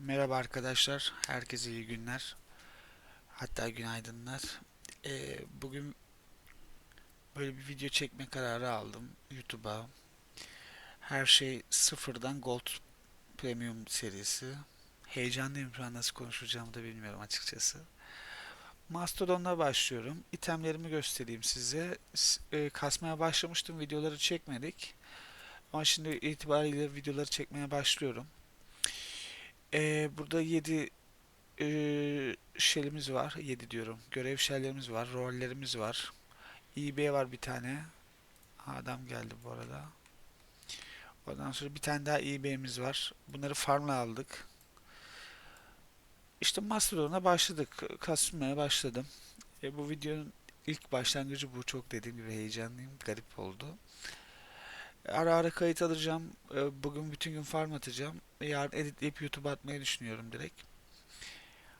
Merhaba arkadaşlar, herkese iyi günler. Hatta günaydınlar. Ee, bugün böyle bir video çekme kararı aldım YouTube'a. Her şey sıfırdan Gold Premium serisi. Heyecanlıyım şu an nasıl konuşacağımı da bilmiyorum açıkçası. Mastodon'la başlıyorum. İtemlerimi göstereyim size. E, kasmaya başlamıştım, videoları çekmedik. Ama şimdi itibariyle videoları çekmeye başlıyorum. Ee, burada 7 şeyimiz var. 7 diyorum. Görev şeylerimiz var. Rollerimiz var. eBay var bir tane. Adam geldi bu arada. Ondan sonra bir tane daha eBay'imiz var. Bunları farmla aldık. İşte Mastodon'a başladık. Kasmaya başladım. E, bu videonun ilk başlangıcı bu. Çok dediğim gibi heyecanlıyım. Garip oldu. Ara ara kayıt alacağım. E, Bugün bütün gün farm atacağım. Yarın editleyip YouTube'a atmayı düşünüyorum direkt.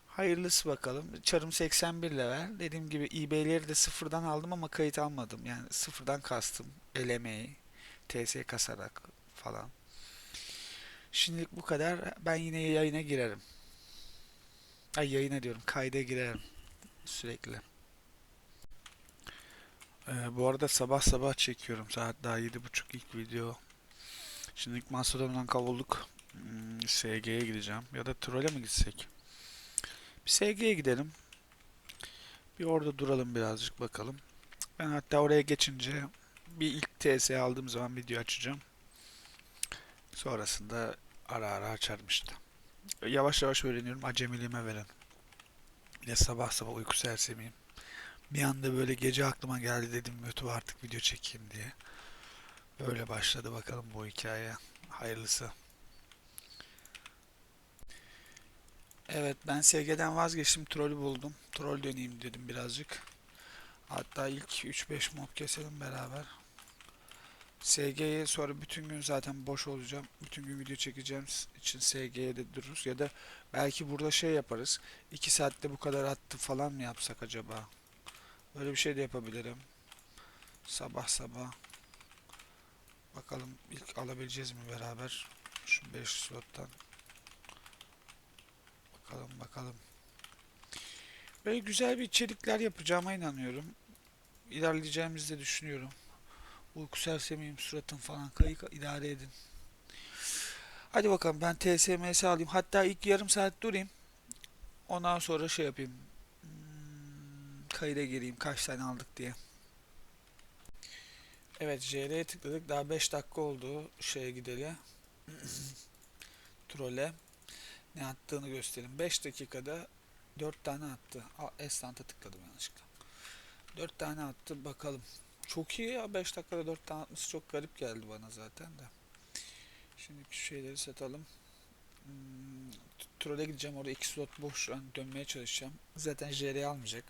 Hayırlısı bakalım. Çarım 81 level. Dediğim gibi eBay'leri de sıfırdan aldım ama kayıt almadım. Yani sıfırdan kastım. Elemeyi, TS kasarak falan. Şimdilik bu kadar. Ben yine yayına girerim. Ay yayına diyorum. Kayda girerim. Sürekli. Ee, bu arada sabah sabah çekiyorum. Saat daha 7.30 ilk video. Şimdilik Mastodon'dan kavulduk. Hmm, SG'ye gideceğim. Ya da Troll'e mi gitsek? Bir SG'ye gidelim. Bir orada duralım birazcık bakalım. Ben hatta oraya geçince bir ilk TS aldığım zaman video açacağım. Sonrasında ara ara açarım işte. Yavaş yavaş öğreniyorum. Acemiliğime veren. De sabah sabah uyku sersemiyim. Bir anda böyle gece aklıma geldi dedim YouTube artık video çekeyim diye. Böyle başladı bakalım bu hikaye. Hayırlısı. Evet ben SG'den vazgeçtim. Trollü buldum. Troll döneyim dedim birazcık. Hatta ilk 3-5 mob keselim beraber. SG'ye sonra bütün gün zaten boş olacağım. Bütün gün video çekeceğim için SG'ye de dururuz. Ya da belki burada şey yaparız. 2 saatte bu kadar attı falan mı yapsak acaba? Böyle bir şey de yapabilirim. Sabah sabah. Bakalım ilk alabileceğiz mi beraber? Şu 5 slottan. Bakalım bakalım. Böyle güzel bir içerikler yapacağıma inanıyorum. İlerleyeceğimizi de düşünüyorum. Uyku sersemiyim suratım falan kayık idare edin. Hadi bakalım ben TSMS alayım. Hatta ilk yarım saat durayım. Ondan sonra şey yapayım. Hmm, kayıda gireyim kaç tane aldık diye. Evet JR'ye tıkladık. Daha 5 dakika oldu şeye gideli. Trole. Ne attığını göstereyim. 5 dakikada 4 tane attı. Estant'a tıkladım yanlışlıkla. 4 tane attı bakalım. Çok iyi ya 5 dakikada 4 tane atması çok garip geldi bana zaten de. Şimdi şu şeyleri satalım. Hmm, Troll'e gideceğim orada 2 slot boş yani dönmeye çalışacağım. Zaten JR almayacak.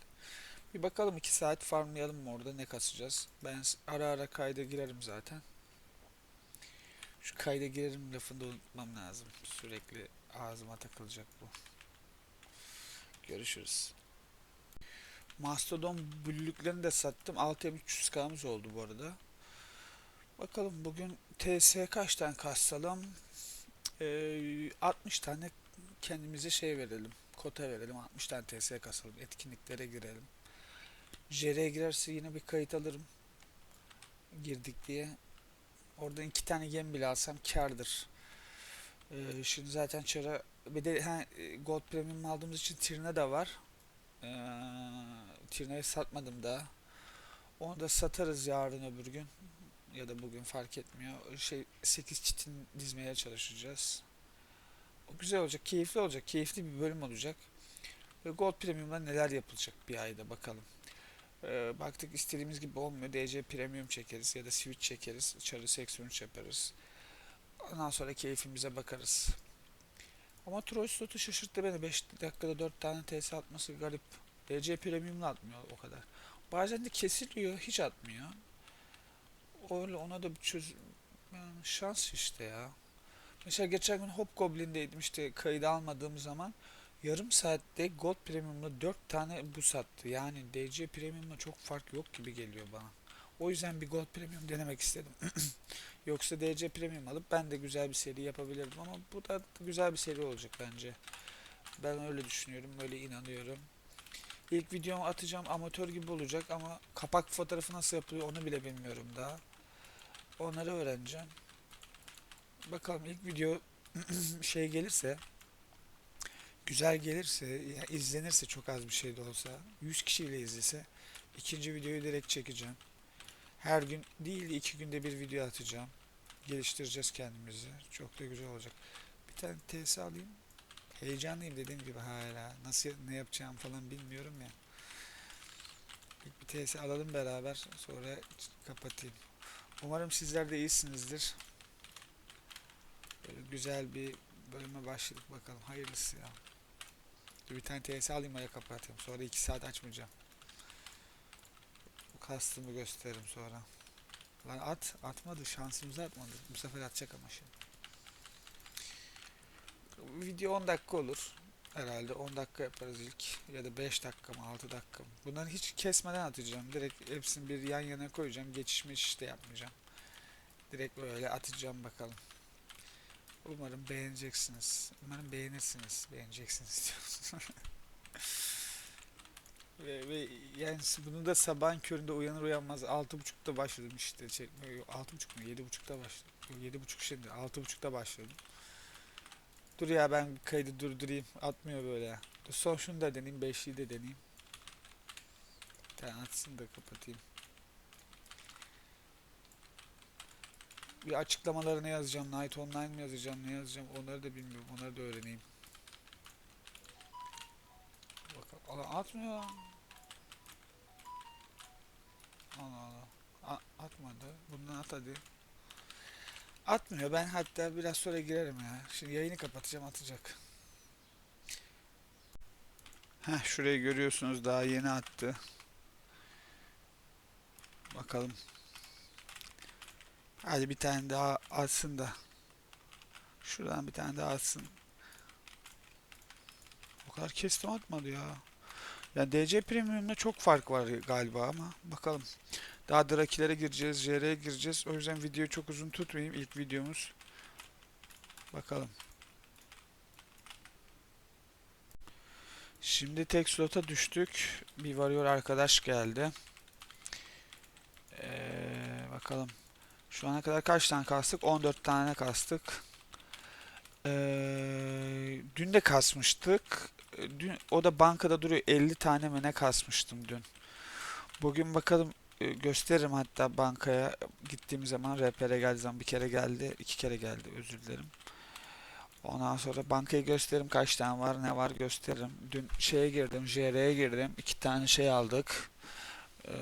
Bir bakalım 2 saat farmlayalım mı orada ne kasacağız. Ben ara ara kayda girerim zaten. Şu kayda girerim lafını da unutmam lazım. Sürekli ağzıma takılacak bu. Görüşürüz. Mastodon büllüklerini de sattım. 6300K'mız oldu bu arada. Bakalım bugün TS kaç tane kassalım? Ee, 60 tane kendimize şey verelim. Kota verelim. 60 tane TS kasalım. Etkinliklere girelim. JR'ye girerse yine bir kayıt alırım. Girdik diye. Oradan iki tane yem bile alsam kardır. Ee, şimdi zaten çara bir de ha, Gold Premium aldığımız için Tirna da var. Ee, Tirna'yı satmadım daha. Onu da satarız yarın öbür gün. Ya da bugün fark etmiyor. Şey 8 çitin dizmeye çalışacağız. O güzel olacak, keyifli olacak. Keyifli bir bölüm olacak. Ve Gold Premium'da neler yapılacak bir ayda bakalım. Ee, baktık istediğimiz gibi olmuyor. DC Premium çekeriz ya da Switch çekeriz. Çarı 83 yaparız. Ondan sonra keyfimize bakarız. Ama Troy slotu şaşırttı beni. 5 dakikada 4 tane TS atması garip. DC Premium'la atmıyor o kadar. Bazen de kesiliyor, hiç atmıyor. Öyle ona da bir çöz... Yani şans işte ya. Mesela geçen gün Hobgoblin'deydim işte kayıt almadığım zaman yarım saatte Gold Premium'la 4 tane bu sattı. Yani DC Premium'la çok fark yok gibi geliyor bana. O yüzden bir Gold Premium denemek istedim. Yoksa DC Premium alıp ben de güzel bir seri yapabilirdim ama bu da güzel bir seri olacak bence. Ben öyle düşünüyorum, öyle inanıyorum. İlk videomu atacağım amatör gibi olacak ama kapak fotoğrafı nasıl yapılıyor onu bile bilmiyorum daha. Onları öğreneceğim. Bakalım ilk video şey gelirse güzel gelirse izlenirse çok az bir şey de olsa 100 kişiyle izlese ikinci videoyu direkt çekeceğim. Her gün değil de iki günde bir video atacağım. Geliştireceğiz kendimizi. Çok da güzel olacak. Bir tane TS alayım. Heyecanlıyım dediğim gibi hala. Nasıl ne yapacağım falan bilmiyorum ya. İlk bir TS alalım beraber sonra kapatayım. Umarım sizler de iyisinizdir. Böyle güzel bir bölüme başladık bakalım. Hayırlısı ya. Bir tane TS alayım öyle kapatayım. Sonra 2 saat açmayacağım. Kastımı gösteririm sonra. Lan at, atmadı. Şansımızı atmadı. Bu sefer atacak ama şimdi. Video 10 dakika olur. Herhalde 10 dakika yaparız ilk. Ya da 5 dakika mı 6 dakika mı. Bunları hiç kesmeden atacağım. Direkt hepsini bir yan yana koyacağım. Geçişme işte yapmayacağım. Direkt böyle atacağım bakalım. Umarım beğeneceksiniz. Umarım beğenirsiniz. Beğeneceksiniz diyorsun. Ve, ve yani bunu da sabahın köründe uyanır uyanmaz 6.30'da başladım işte. Yok, 6.30 mu? 7.30'da başladım. Yok, 7.30 şimdi. 6.30'da başladım. Dur ya ben kaydı durdurayım. Atmıyor böyle. Dur son şunu da deneyeyim. 5'liyi de deneyeyim. Tane atsın da kapatayım. Bir açıklamaları ne yazacağım? Night Online mı yazacağım? Ne yazacağım? Onları da bilmiyorum. Onları da öğreneyim. Bakalım. Atmıyor lan. Atmadı. Bundan at hadi. Atmıyor. Ben hatta biraz sonra girerim ya. Şimdi yayını kapatacağım atacak. Heh şurayı görüyorsunuz daha yeni attı. Bakalım. Hadi bir tane daha atsın da. Şuradan bir tane daha atsın. O kadar kestim atmadı ya. Ya DC Premium'da çok fark var galiba ama bakalım. Daha Drakilere gireceğiz, JR'ye gireceğiz. O yüzden videoyu çok uzun tutmayayım. İlk videomuz. Bakalım. Şimdi tek slota düştük. Bir varıyor arkadaş geldi. Ee, bakalım. Şu ana kadar kaç tane kastık? 14 tane kastık. Ee, dün de kasmıştık. Dün, o da bankada duruyor. 50 tane mi ne kasmıştım dün. Bugün bakalım gösteririm hatta bankaya gittiğim zaman RPR'e geldiği zaman bir kere geldi, iki kere geldi özür dilerim. Ondan sonra bankaya gösteririm kaç tane var, ne var gösteririm. Dün şeye girdim, JR'ye girdim. iki tane şey aldık. Ee,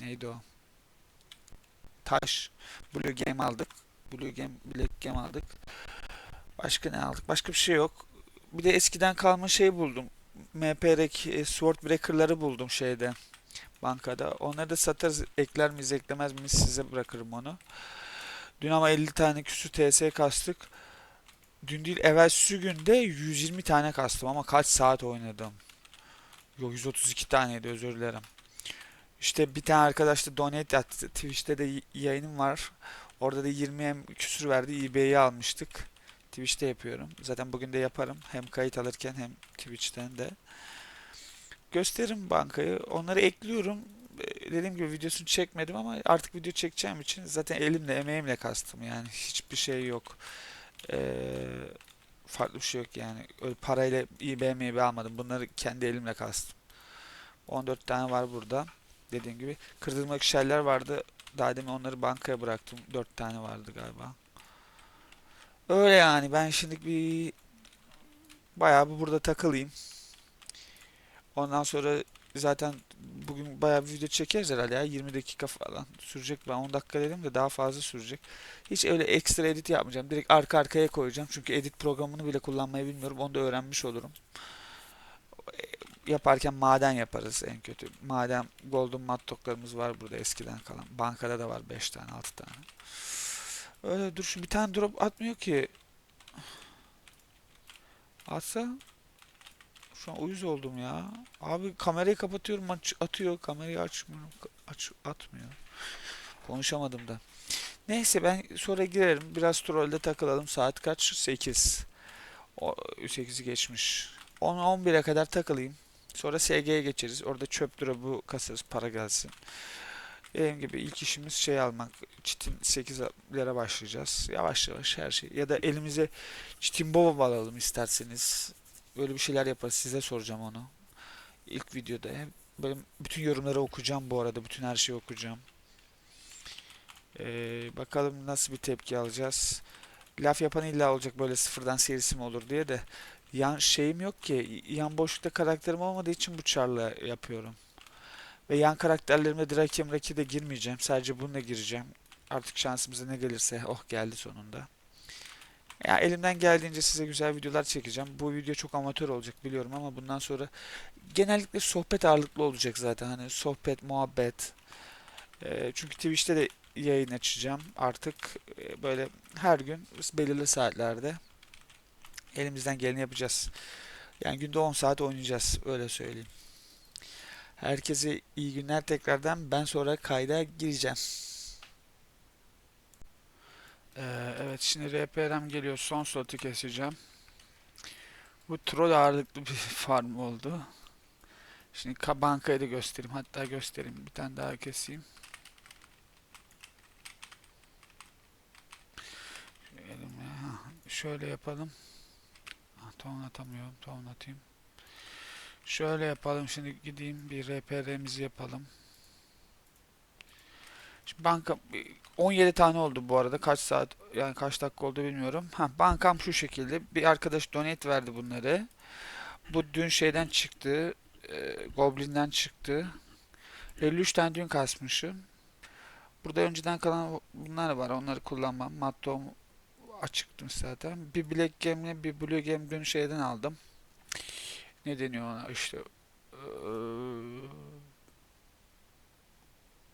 neydi o? Taş. Blue Game aldık. Blue Game, Black Game aldık. Başka ne aldık? Başka bir şey yok. Bir de eskiden kalma şey buldum. MPR Sword Breaker'ları buldum şeyde bankada. Onları da satarız. Ekler miyiz eklemez miyiz size bırakırım onu. Dün ama 50 tane küsü TS kastık. Dün değil evvelsi günde 120 tane kastım ama kaç saat oynadım. Yok 132 taneydi özür dilerim. İşte bir tane arkadaş da donate attı. Twitch'te de yayınım var. Orada da 20 hem küsür verdi. eBay'i almıştık. Twitch'te yapıyorum. Zaten bugün de yaparım. Hem kayıt alırken hem Twitch'ten de gösteririm bankayı. Onları ekliyorum. Ee, Dediğim gibi videosunu çekmedim ama artık video çekeceğim için zaten elimle emeğimle kastım yani hiçbir şey yok. Ee, farklı bir şey yok yani. Öyle parayla IBM'yi almadım. Bunları kendi elimle kastım. 14 tane var burada. Dediğim gibi kırdırmak şeyler vardı. Daha demin onları bankaya bıraktım. 4 tane vardı galiba. Öyle yani ben şimdi bir bayağı bir burada takılayım. Ondan sonra zaten bugün bayağı bir video çekeriz herhalde ya 20 dakika falan sürecek ben 10 dakika dedim de daha fazla sürecek. Hiç öyle ekstra edit yapmayacağım. Direkt arka arkaya koyacağım. Çünkü edit programını bile kullanmayı bilmiyorum. Onu da öğrenmiş olurum. Yaparken maden yaparız en kötü. Maden golden mattoklarımız var burada eskiden kalan. Bankada da var 5 tane 6 tane. Öyle dur şu bir tane drop atmıyor ki. Atsa şu an uyuz oldum ya. Abi kamerayı kapatıyorum aç- atıyor. Kamerayı açmıyorum. Aç, atmıyor. Konuşamadım da. Neyse ben sonra girerim. Biraz trolde takılalım. Saat kaç? 8. O, 8'i geçmiş. 10-11'e kadar takılayım. Sonra SG'ye geçeriz. Orada çöp drop'u kasarız. Para gelsin. Dediğim gibi ilk işimiz şey almak. Çitin 8'lere başlayacağız. Yavaş yavaş her şey. Ya da elimize çitin boba alalım isterseniz. Böyle bir şeyler yaparız. Size soracağım onu. İlk videoda. Böyle bütün yorumları okuyacağım bu arada. Bütün her şeyi okuyacağım. Ee, bakalım nasıl bir tepki alacağız. Laf yapan illa olacak böyle sıfırdan serisi mi olur diye de. Yan şeyim yok ki. Yan boşlukta karakterim olmadığı için bu çarla yapıyorum. Ve yan karakterlerime Drakem Raki'de girmeyeceğim. Sadece bununla gireceğim. Artık şansımıza ne gelirse. Oh geldi sonunda. Ya elimden geldiğince size güzel videolar çekeceğim. Bu video çok amatör olacak biliyorum ama bundan sonra genellikle sohbet ağırlıklı olacak zaten. Hani sohbet, muhabbet. Ee, çünkü Twitch'te de yayın açacağım artık. Ee, böyle her gün belirli saatlerde elimizden geleni yapacağız. Yani günde 10 saat oynayacağız. Öyle söyleyeyim. Herkese iyi günler tekrardan. Ben sonra kayda gireceğim. Ee, evet şimdi RPR'm geliyor. Son slotu keseceğim. Bu troll ağırlıklı bir farm oldu. Şimdi ka- bankayı da göstereyim. Hatta göstereyim. Bir tane daha keseyim. Şöyle yapalım. Ah, Ton atamıyorum. Ton atayım. Şöyle yapalım. Şimdi gideyim bir RPR'mizi yapalım. Şimdi banka 17 tane oldu bu arada. Kaç saat yani kaç dakika oldu bilmiyorum. Ha bankam şu şekilde. Bir arkadaş donate verdi bunları. Bu dün şeyden çıktı. E, Goblin'den çıktı. 53 tane dün kasmışım. Burada önceden kalan bunlar var. Onları kullanmam. Mattom açıktı zaten. Bir Black Game'le bir Blue Game dün şeyden aldım. Ne deniyor ona işte eee,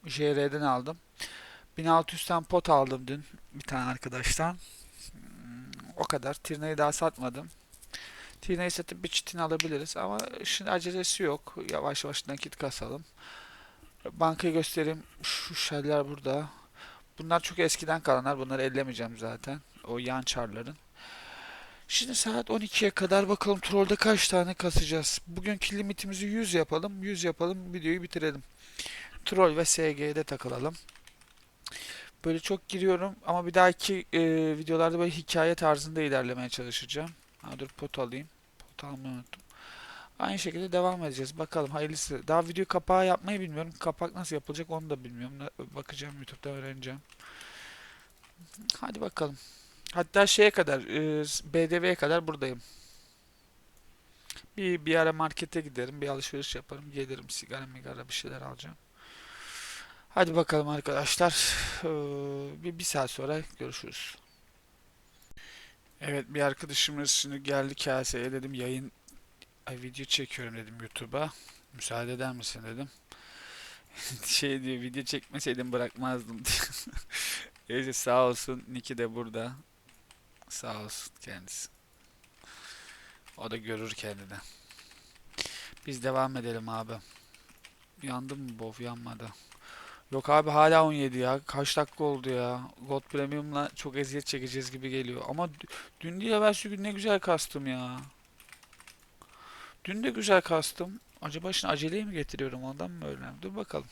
JR'den aldım. 1600 tane pot aldım dün bir tane arkadaştan. Hmm, O kadar. Tirna'yı daha satmadım. Tirna'yı satıp bir çitin alabiliriz ama şimdi acelesi yok. Yavaş yavaş nakit kasalım. Bankayı göstereyim. Şu şeyler burada. Bunlar çok eskiden kalanlar. Bunları ellemeyeceğim zaten. O yan çarların. Şimdi saat 12'ye kadar bakalım trollde kaç tane kasacağız. Bugünkü limitimizi 100 yapalım. 100 yapalım. Videoyu bitirelim. Troll ve SG'de takılalım. Böyle çok giriyorum ama bir dahaki e, videolarda böyle hikaye tarzında ilerlemeye çalışacağım. Ha, dur pot alayım. Pot almayı unuttum. Aynı şekilde devam edeceğiz. Bakalım hayırlısı. Daha video kapağı yapmayı bilmiyorum. Kapak nasıl yapılacak onu da bilmiyorum. Bakacağım YouTube'da öğreneceğim. Hadi bakalım. Hatta şeye kadar, e, BDV'ye kadar buradayım. Bir, bir ara markete giderim, bir alışveriş yaparım, gelirim, sigara migara bir şeyler alacağım. Hadi bakalım arkadaşlar. Ee, bir, bir saat sonra görüşürüz. Evet bir arkadaşımız şimdi geldi kaseye dedim yayın ay, video çekiyorum dedim YouTube'a. Müsaade eder misin dedim. Şey diyor video çekmeseydim bırakmazdım diyor. Neyse sağ olsun Niki de burada. Sağ olsun kendisi. O da görür kendini. Biz devam edelim abi. Yandı mı Bov? Yanmadı. Yok abi hala 17 ya. Kaç dakika oldu ya. Gold Premium'la çok eziyet çekeceğiz gibi geliyor. Ama dü- dün değil evvelsi gün ne güzel kastım ya. Dün de güzel kastım. Acaba şimdi aceleye mi getiriyorum ondan mı öyle? Dur bakalım.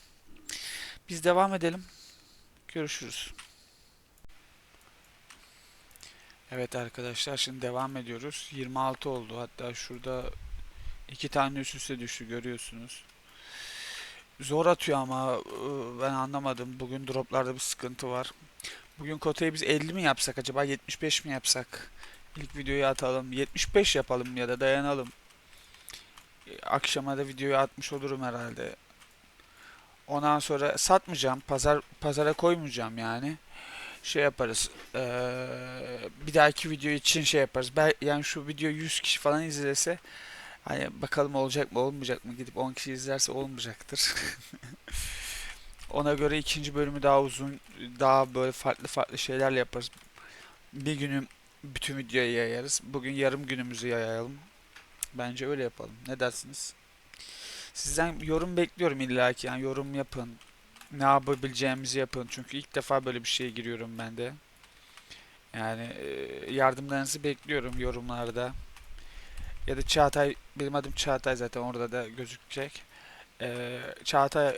Biz devam edelim. Görüşürüz. Evet arkadaşlar şimdi devam ediyoruz. 26 oldu. Hatta şurada iki tane üst üste düştü görüyorsunuz. Zor atıyor ama ben anlamadım. Bugün droplarda bir sıkıntı var. Bugün kotayı biz 50 mi yapsak acaba 75 mi yapsak? İlk videoyu atalım. 75 yapalım ya da dayanalım. E, Akşama da videoyu atmış olurum herhalde. Ondan sonra satmayacağım. Pazar pazara koymayacağım yani. Şey yaparız. eee, bir dahaki video için şey yaparız. Ben, yani şu video 100 kişi falan izlese Hani bakalım olacak mı olmayacak mı gidip 10 kişi izlerse olmayacaktır. Ona göre ikinci bölümü daha uzun, daha böyle farklı farklı şeylerle yaparız. Bir günü bütün videoyu yayarız. Bugün yarım günümüzü yayalım. Bence öyle yapalım. Ne dersiniz? Sizden yorum bekliyorum illaki. Yani yorum yapın. Ne yapabileceğimizi yapın. Çünkü ilk defa böyle bir şeye giriyorum ben de. Yani yardımlarınızı bekliyorum yorumlarda. Ya da Çağatay, benim adım Çağatay zaten orada da gözükecek. E, Çağatay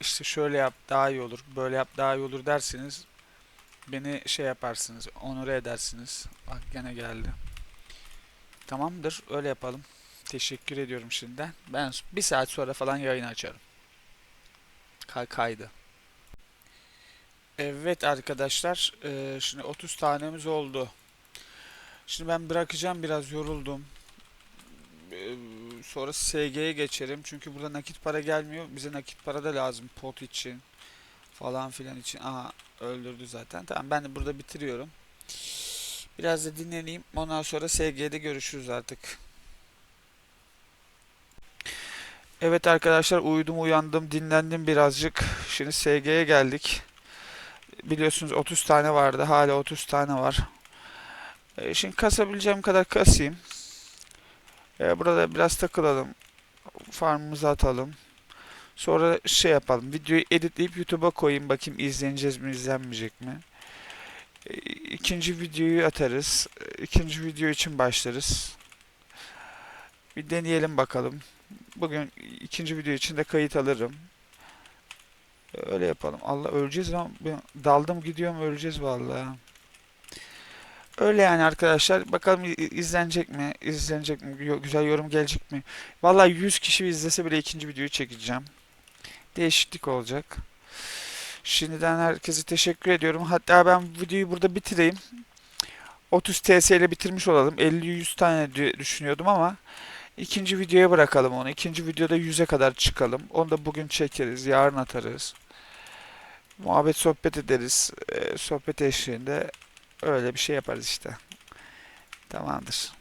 işte şöyle yap daha iyi olur, böyle yap daha iyi olur derseniz beni şey yaparsınız, onure edersiniz. Bak gene geldi. Tamamdır, öyle yapalım. Teşekkür ediyorum şimdiden. Ben bir saat sonra falan yayın açarım. Kay kaydı. Evet arkadaşlar, eee, şimdi 30 tanemiz oldu. Şimdi ben bırakacağım biraz yoruldum. Eee, sonra SG'ye geçerim çünkü burada nakit para gelmiyor. Bize nakit para da lazım pot için falan filan için. Aha öldürdü zaten. Tamam ben de burada bitiriyorum. Biraz da dinleneyim. Ondan sonra SG'de görüşürüz artık. Evet arkadaşlar uyudum uyandım dinlendim birazcık. Şimdi SG'ye geldik. Biliyorsunuz 30 tane vardı. Hala 30 tane var. E, şimdi kasabileceğim kadar kasayım. E, burada biraz takılalım. Farmımızı atalım. Sonra şey yapalım. Videoyu editleyip YouTube'a koyayım. Bakayım izleneceğiz mi izlenmeyecek mi. E, ikinci videoyu atarız. E, İkinci video için başlarız. Bir deneyelim bakalım. Bugün ikinci video için de kayıt alırım. Öyle yapalım. Allah öleceğiz ama daldım gidiyorum öleceğiz vallahi. Öyle yani arkadaşlar. Bakalım izlenecek mi? İzlenecek mi? Güzel yorum gelecek mi? Vallahi 100 kişi izlese bile ikinci videoyu çekeceğim. Değişiklik olacak. Şimdiden herkese teşekkür ediyorum. Hatta ben videoyu burada bitireyim. 30 TS ile bitirmiş olalım. 50-100 tane dü- düşünüyordum ama ikinci videoya bırakalım onu. İkinci videoda 100'e kadar çıkalım. Onu da bugün çekeriz. Yarın atarız. Muhabbet sohbet ederiz. Ee, sohbet eşliğinde öyle bir şey yaparız işte. Tamamdır.